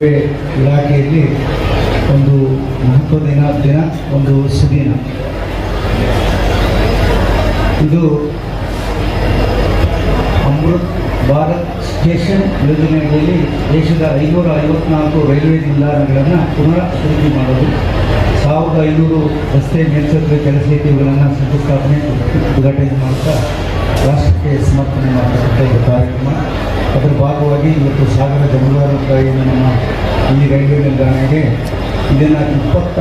ಇಲಾಖೆಯಲ್ಲಿ ಒಂದು ಮಹತ್ವದ ದಿನ, ಒಂದು ಸುದಿನ. ಇದು ಅಮೃತ್ ಭಾರತ್ ಸ್ಟೇಷನ್ ಯೋಜನೆಯಲ್ಲಿ ದೇಶದ ಐನೂರ ಐವತ್ನಾಲ್ಕು ರೈಲ್ವೆ ನಿಲ್ದಾಣಗಳನ್ನು ಪುನರ್ ಅಭಿವೃದ್ಧಿ ಮಾಡೋದು. ಸಾವಿರದ ಐನೂರು ರಸ್ತೆ ಮೇಲ್ಸೇತುವೆ ಕೆಲಸ ಇವುಗಳನ್ನು ಶಂಕುಸ್ಥಾಪನೆ ಉದ್ಘಾಟನೆ ಮಾಡ್ತಾ ರಾಷ್ಟ್ರಕ್ಕೆ ಸಮರ್ಪಣೆ ಇದು ಕಾರ್ಯಕ್ರಮ. ಅದರ ಭಾಗವಾಗಿ ಇವತ್ತು ಸಾಗರ ಜಮೀನು ನಮ್ಮ ಈ ರೈಲ್ವೆ ನಿಲ್ದಾಣಕ್ಕೆ ಇದನ್ನು ಇಪ್ಪತ್ತ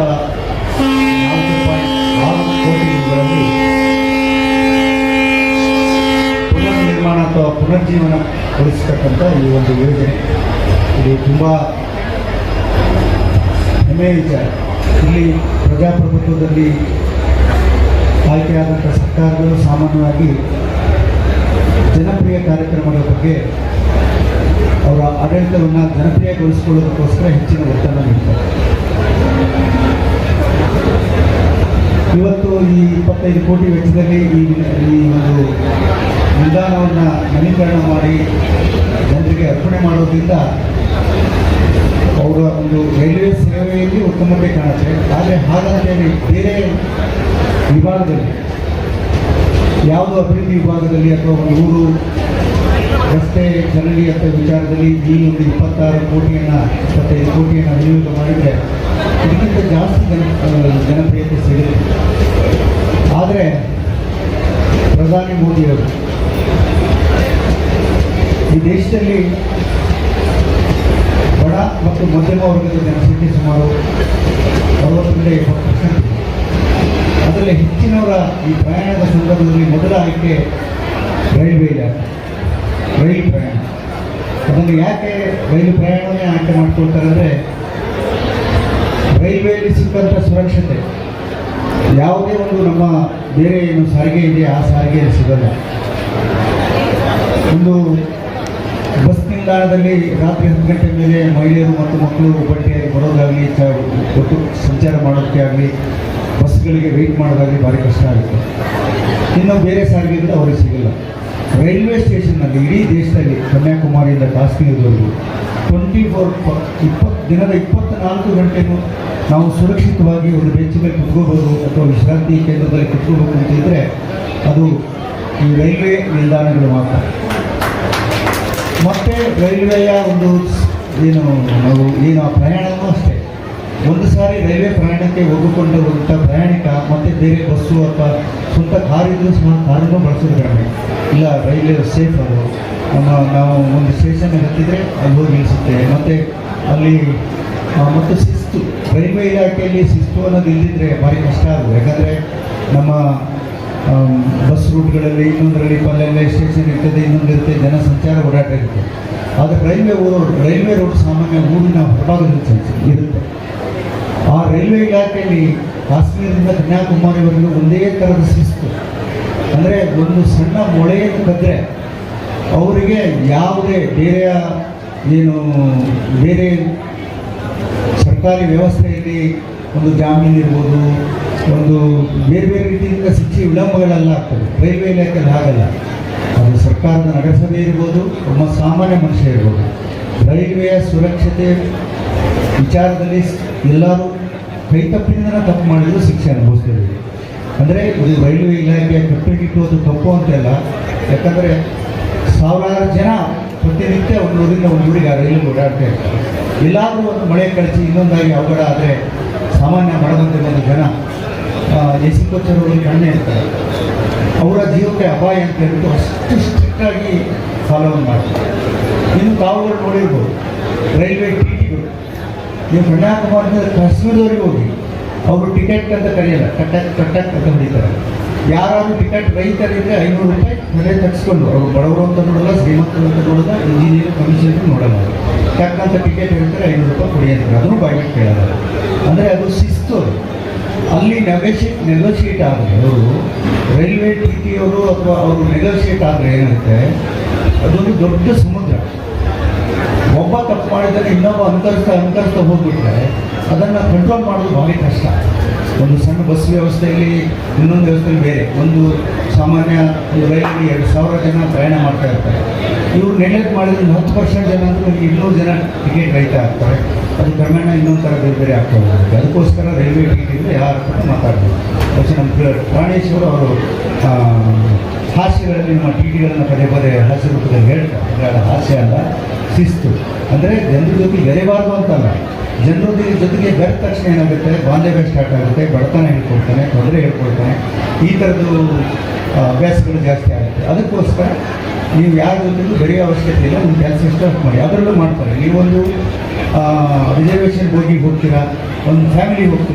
ಅಥವಾ ಪುನರ್ಜೀವನ ಗೊಳಿಸ್ತಕ್ಕಂಥ ಈ ಒಂದು ಯೋಜನೆ. ಇದು ತುಂಬ ಹೆಮ್ಮೆಯ ವಿಚಾರ. ಇಲ್ಲಿ ಪ್ರಜಾಪ್ರಭುತ್ವದಲ್ಲಿ ಆಯ್ಕೆಯಾದಂಥ ಸರ್ಕಾರಗಳು ಸಾಮಾನ್ಯವಾಗಿ ಜನಪ್ರಿಯ ಕಾರ್ಯಕ್ರಮಗಳ ಬಗ್ಗೆ ಅವರ ಆಡಳಿತವನ್ನು ಜನಪ್ರಿಯಗೊಳಿಸಿಕೊಳ್ಳೋದಕ್ಕೋಸ್ಕರ ಹೆಚ್ಚಿನ ಒತ್ತಡ ನೀಡ್ತಾರೆ. ಇವತ್ತು ಈ ಇಪ್ಪತ್ತೈದು ಕೋಟಿ ವೆಚ್ಚದಲ್ಲಿ ಈ ಈ ಒಂದು ನಿಲ್ದಾಣವನ್ನು ನವೀಕರಣ ಮಾಡಿ ಜನರಿಗೆ ಅರ್ಪಣೆ ಮಾಡೋದ್ರಿಂದ ಅವರ ಒಂದು ರೈಲ್ವೆ ಸೇವೆಯಲ್ಲಿ ಉತ್ತಮತೆ ಕಾಣುತ್ತೆ. ಆದರೆ ಹಾಗಂತೇಳಿ ಬೇರೆ ವಿಭಾಗದಲ್ಲಿ ಯಾವುದೋ ಅಭಿವೃದ್ಧಿ ವಿಭಾಗದಲ್ಲಿ ಅಥವಾ ಒಂದು ಊರು, ರಸ್ತೆ ಜನರಿ ಅಥವಾ ವಿಚಾರದಲ್ಲಿ ಈ ಒಂದು ಇಪ್ಪತ್ತಾರು ಕೋಟಿಯನ್ನು ಇಪ್ಪತ್ತೈದು ಕೋಟಿಯನ್ನು ವಿನಿಯೋಗ ಮಾಡಿದರೆ ಇದಕ್ಕಿಂತ ಜಾಸ್ತಿ ಜನ ಜನಪ್ರಿಯತೆ ಸಿಗುತ್ತೆ ಆದರೆ ಪ್ರಧಾನಿ ಮೋದಿಯವರು ಈ ದೇಶದಲ್ಲಿ ಬಡ ಮತ್ತು ಮಧ್ಯಮ ವರ್ಗದ ಜನಸಂಖ್ಯೆ ಸುಮಾರು ಅರವತ್ತರಿಂದ ಎಪ್ಪತ್ತು ಪರ್ಸೆಂಟ್. ಅದರಲ್ಲಿ ಹೆಚ್ಚಿನವರ ಈ ಪ್ರಯಾಣದ ಸಂದರ್ಭದಲ್ಲಿ ಮೊದಲ ಆಯ್ಕೆ ರೈಲ್ವೆ ಇಲಾಖೆ ರೈಲು ಪ್ರಯಾಣ. ಅದನ್ನು ಯಾಕೆ ರೈಲು ಪ್ರಯಾಣವನ್ನೇ ಆಯ್ಕೆ ಮಾಡ್ಕೊಳ್ತಾರೆ ಅಂದರೆ ರೈಲ್ವೆಯಲ್ಲಿ ಸಿಕ್ಕಂಥ ಸುರಕ್ಷತೆ. ಯಾವುದೇ ಒಂದು ನಮ್ಮ ಬೇರೆ ಏನು ಸಾರಿಗೆ ಇದೆ, ಆ ಸಾರಿಗೆಯಲ್ಲಿ ಸಿಗಲ್ಲ. ಒಂದು ಬಸ್ ನಿಲ್ದಾಣದಲ್ಲಿ ರಾತ್ರಿ ಹತ್ತು ಗಂಟೆ ಮೇಲೆ ಮಹಿಳೆಯರು ಮತ್ತು ಮಕ್ಕಳು ಬಟ್ಟೆ ಬರೋದಾಗಲಿ ಸಂಚಾರ ಮಾಡೋದಕ್ಕೆ ಆಗಲಿ ಬಸ್ಗಳಿಗೆ ವೆಯ್ಟ್ ಮಾಡೋದಾಗಲಿ ಭಾರಿ ಕಷ್ಟ ಆಗುತ್ತೆ. ಇನ್ನು ಬೇರೆ ಸಾರಿಗೆಗಳು ಅವರಿಗೆ ಸಿಗಲ್ಲ. ರೈಲ್ವೆ ಸ್ಟೇಷನ್ನಲ್ಲಿ ಇಡೀ ದೇಶದಲ್ಲಿ ಕನ್ಯಾಕುಮಾರಿಯಿಂದ ಕಾಶ್ಮೀರದವರೆಗೂ ಟ್ವೆಂಟಿ ಫೋರ್ ಇಪ್ಪತ್ತು, ದಿನದ ಇಪ್ಪತ್ತ್ನಾಲ್ಕು ಗಂಟೆಗೂ ನಾವು ಸುರಕ್ಷಿತವಾಗಿ ಒಂದು ಮೇಲೆ ಕುತ್ಕೋಬೋದು ಅಥವಾ ವಿಶ್ರಾಂತಿ ಕೇಂದ್ರದಲ್ಲಿ ಕುತ್ಕೋಬೇಕು ಅಂತಿದ್ರೆ ಅದು ಈ ರೈಲ್ವೆ ನಿಲ್ದಾಣಗಳು ಮಾತ್ರ. ಮತ್ತೆ ರೈಲ್ವೆಯ ಒಂದು ಏನು, ನಾವು ಏನು ಆ ಪ್ರಯಾಣವೂ ಅಷ್ಟೇ. ಒಂದು ಸಾರಿ ರೈಲ್ವೆ ಪ್ರಯಾಣಕ್ಕೆ ಹೋಗಿಕೊಂಡು ಹೋಗುವಂಥ ಪ್ರಯಾಣಿಕ ಮತ್ತೆ ಬೇರೆ ಬಸ್ಸು ಅಥವಾ ಸ್ವಂತ ಕಾರಿದ್ರು ಸಹ ಕಾರನ್ನು ಬಳಸಿದ್ರೆ ಇಲ್ಲ, ರೈಲ್ವೆ ಸೇಫ್ ಅದು. ನಮ್ಮ, ನಾವು ಒಂದು ಸ್ಟೇಷನ್ಗೆ ಹತ್ತಿದ್ರೆ ಅಲ್ಲಿ ಹೋಗಿ ನಿಲ್ಲಿಸುತ್ತೆ ಮತ್ತು ಅಲ್ಲಿ ಮತ್ತು ಶಿಸ್ತು, ರೈಲ್ವೆ ಇಲಾಖೆಯಲ್ಲಿ ಶಿಸ್ತು ಅನ್ನೋದು ಇಲ್ಲದಿದ್ದರೆ ಭಾರಿ ಕಷ್ಟ ಆಗುತ್ತೆ. ಯಾಕಂದರೆ ನಮ್ಮ ಬಸ್ ರೂಟ್ಗಳಲ್ಲಿ ಇನ್ನೊಂದರಲ್ಲಿ ಪಲ್ಲೆಲ್ಲ ಸ್ಟೇಷನ್ ಇರ್ತದೆ ಇನ್ನೊಂದಿರುತ್ತೆ ಜನ ಸಂಚಾರ ಓಡಾಟ ಇರುತ್ತೆ. ಆದರೆ ರೈಲ್ವೆ ರೈಲ್ವೆ ರೋಡ್ ಸಾಮಾನ್ಯ ಊರಿನ ಹೊರಭಾಗದಲ್ಲಿ ಇರುತ್ತೆ. ಆ ರೈಲ್ವೆ ಇಲಾಖೆಯಲ್ಲಿ ಕಾಶ್ಮೀರದಿಂದ ಕನ್ಯಾಕುಮಾರಿವರೆಗೂ ಒಂದೇ ಥರದ ಶಿಸ್ತು. ಅಂದರೆ ಒಂದು ಸಣ್ಣ ಮೊಳೆಯನ್ನು ಬಂದರೆ ಅವರಿಗೆ ಯಾವುದೇ ಬೇರೆಯ ಏನು ಬೇರೆ ಸರ್ಕಾರಿ ವ್ಯವಸ್ಥೆಯಲ್ಲಿ ಒಂದು ಜಾಮೀನು ಇರ್ಬೋದು, ಒಂದು ಬೇರೆ ಬೇರೆ ರೀತಿಯಿಂದ ಶಿಕ್ಷೆ ವಿಳಂಬಗಳೆಲ್ಲ ಆಗ್ತದೆ. ರೈಲ್ವೆ ಇಲಾಖೆಯಲ್ಲಿ ಆಗಲ್ಲ ಅದು ಸರ್ಕಾರದ ನಗರಸಭೆ ಇರ್ಬೋದು ನಮ್ಮ ಸಾಮಾನ್ಯ ಮನುಷ್ಯ ಇರ್ಬೋದು. ರೈಲ್ವೆಯ ಸುರಕ್ಷತೆ ವಿಚಾರದಲ್ಲಿ ಎಲ್ಲರೂ ಕೈ ತಪ್ಪಿನಿಂದ ತಪ್ಪು ಮಾಡಿದ್ರು ಶಿಕ್ಷೆ ಅನುಭವಿಸ್ತೇವೆ ಅಂದರೆ ಇದು ರೈಲ್ವೆ ಇಲಾಖೆಯ ಕಟ್ಟುನಿಟ್ಟು ತಪ್ಪು ಅಂತಲ್ಲ ಯಾಕಂದರೆ ಸಾವಿರಾರು ಜನ ಪ್ರತಿನಿತ್ಯ ಒಂದು ಊರಿಂದ ಒಂದು ಊರಿಗೆ ಆ ರೈಲು ಓಡಾಡ್ತಾ ಇರ್ತಾರೆ. ಎಲ್ಲಾದರೂ ಒಂದು ಮಳೆ ಕಳಿಸಿ ಇನ್ನೊಂದಾಗಿ ಅವಘಡ ಆದರೆ ಸಾಮಾನ್ಯ ಮಾಡದಂತೆ ಒಂದು ಜನ ಎಸಿ ಸಿ ಕೋಚರ್ಗಳು ಕಣ್ಣೆ ಇರ್ತಾರೆ. ಅವರ ಜೀವಕ್ಕೆ ಅಪಾಯ ಅಂತ ಹೇಳ್ಬಿಟ್ಟು ಅಷ್ಟು ಸ್ಟ್ರಿಕ್ಟಾಗಿ ಫಾಲೋ ಮಾಡ್ತಾರೆ. ಇನ್ನು ತಾವುಗಳು ನೋಡಿರ್ಬೋದು. ರೈಲ್ವೆ ಟಿ ಟಿಗಳು ನೀವು ಕನ್ಯಾಕುಮಾರಿಯಿಂದ ಕಾಶ್ಮೀರದವರೆಗೆ ಹೋಗಿ, ಅವರು ಟಿಕೆಟ್ ಅಂತ ಕರೆಯಲ್ಲ ಕಟ್ಟಕ್ ಕಟ್ಟಕ್ ಅಂತ ಹೊಡಿತಾರೆ ಯಾರಾದರೂ ಟಿಕೆಟ್ ರೈತರಿದ್ರೆ ಐನೂರು ರೂಪಾಯಿ ಬೆಲೆ ತಗ್ಸ್ಕೊಂಡು ಅವರು ಬಡವರು ಅಂತ ನೋಡಲ್ಲ, ಶ್ರೀಮಂತರು ಅಂತ ನೋಡಲ್ಲ ಇಂಜಿನಿಯರ್ ಕಮಿಷನ್ ನೋಡಲ್ಲ. ಟಕ್ಕಂತ ಟಿಕೆಟ್ ಹೇಳ್ತಾರೆ ಐನೂರು ರೂಪಾಯಿ ಕೊಡಿ ಅಂತಾರೆ ಅದನ್ನು ಬಾಯಿಗೆ ಕೇಳಲ್ಲ. ಅಂದರೆ ಅದು ಶಿಸ್ತು ಅಲ್ಲಿ ನೆಗೋಷಿಯೇಟ್ ನೆಗೋಷಿಯೇಟ್ ಆದರೆ ಅವರು ರೈಲ್ವೆ ಟಿ ಟಿ ಅವರು ಅಥವಾ ಅವರು ನೆಗೋಷಿಯೇಟ್ ಆದರೆ ಏನಾಗುತ್ತೆ, ಅದೊಂದು ದೊಡ್ಡ ಸಮುದ್ರ ತಪ್ಪು ಮಾಡಿದರೆ ಇನ್ನೊಬ್ಬ ಅನುಕರಿಸ್ತಾ ಅನುಕರಿಸ್ತಾ ಹೋಗ್ಬಿಟ್ರೆ ಅದನ್ನು ಕಂಟ್ರೋಲ್ ಮಾಡೋದು ಭಾರಿ ಕಷ್ಟ ಒಂದು ಸಣ್ಣ ಬಸ್ ವ್ಯವಸ್ಥೆಯಲ್ಲಿ ಇನ್ನೊಂದು ವ್ಯವಸ್ಥೆಯಲ್ಲಿ ಬೇರೆ ಒಂದು ಸಾಮಾನ್ಯ ರೈಲಲ್ಲಿ ಎರಡು ಸಾವಿರ ಜನ ಪ್ರಯಾಣ ಮಾಡ್ತಾ ಇರ್ತಾರೆ ಇವ್ರು ನೆಗ್ಲೆಕ್ಟ್ ಮಾಡಿದ್ರೆ ಒಂದು ಹತ್ತು ಪರ್ಸೆಂಟ್ ಜನ ಅಂದರೆ ಒಂದು ಇನ್ನೂರು ಜನ ಟಿಕೆಟ್ ರೈತ ಆಗ್ತಾರೆ ಅದು ಕ್ರಮೇಣ ಇನ್ನೊಂದು ಥರ ಬೇರೆ ಬೇರೆ ಆಗ್ತಾ ಹೋಗುತ್ತೆ ಅದಕ್ಕೋಸ್ಕರ ರೈಲ್ವೆ ಟಿಕೆಟ್ ಯಾರ ಹತ್ರ ಮಾತಾಡ್ಬೋದು പക്ഷേ ನಮ್ಮ ಪ್ರಾಣೇಶ್ವರು ಅವರು ಆ, ಹಾಸ್ಯಗಳಲ್ಲಿ ನಮ್ಮ ಟಿ ಟಿಗಳನ್ನು ಪದೇ ಪದೇ ಹಾಸ್ಯ ರೂಪದಲ್ಲಿ ಹೇಳ್ತಾರೆ ಇದರ ಹಾಸ್ಯ ಅಲ್ಲ ಶಿಸ್ತು ಅಂದರೆ ಜನರ ಜೊತೆ ಬೆರೆಬಾರ್ದು ಅಂತಲ್ಲ. ಜನರ ಜೊತೆಗೆ ಬೆರೆತ ತಕ್ಷಣ ಏನಾಗುತ್ತೆ? ಬಾಂಧವ್ಯ ಸ್ಟಾರ್ಟ್ ಆಗುತ್ತೆ, ಬಡತನ ಹೇಳ್ಕೊಡ್ತಾನೆ ತೊಂದರೆ ಹೇಳ್ಕೊಡ್ತಾನೆ ಈ ಥರದ್ದು ಅಭ್ಯಾಸಗಳು ಜಾಸ್ತಿ ಆಗುತ್ತೆ. ಅದಕ್ಕೋಸ್ಕರ ನೀವು ಯಾರ ಜೊತೆಗೂ ಬೆರೆಯೋ ಅವಶ್ಯಕತೆ ಇಲ್ಲ ನಿಮ್ಮ ಕೆಲಸ ಸ್ಟಾರ್ಟ್ ಮಾಡಿ. ಅದರಲ್ಲೂ ಮಾಡ್ತಾರೆ. ನೀವೊಂದು ರಿಸರ್ವೇಷನ್ ಹೋಗಿ ಹೋಗ್ತೀರಾ, ಒಂದು ಫ್ಯಾಮಿಲಿ ಹೋಗ್ತೀರಾ